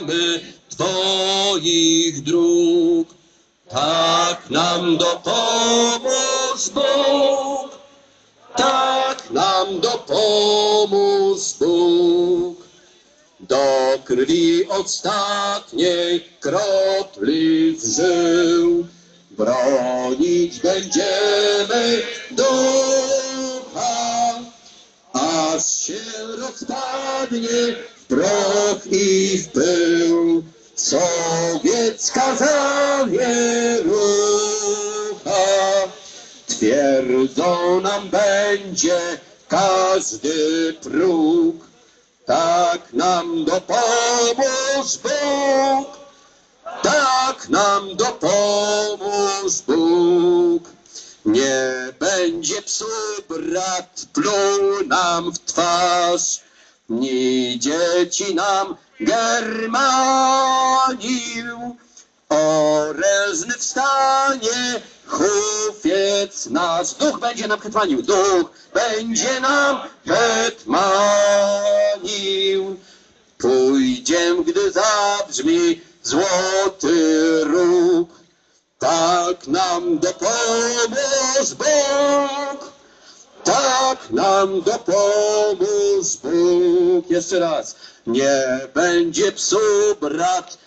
będziemy Twoich dróg. Tak nam dopomóż Bóg, tak nam dopomóż Bóg. Do krwi ostatniej kropli wżył, bronić będziemy ducha, aż się rozpadnie proch i w pył. Sowiecka zawierucha, twierdzą nam będzie każdy próg. Tak nam dopomóż Bóg, tak nam dopomóż Bóg. Nie będzie psu brat pluł nam w twarz, ni dzieci nam germanił. Orężny wstanie, hufiec nasz, duch będzie nam hetmanił, duch będzie nam hetmanił. Pójdziem, gdy zabrzmi złoty róg, tak nam dopomóż Bóg, tak nam dopomóż Bóg. Jeszcze raz. Nie będzie psu brat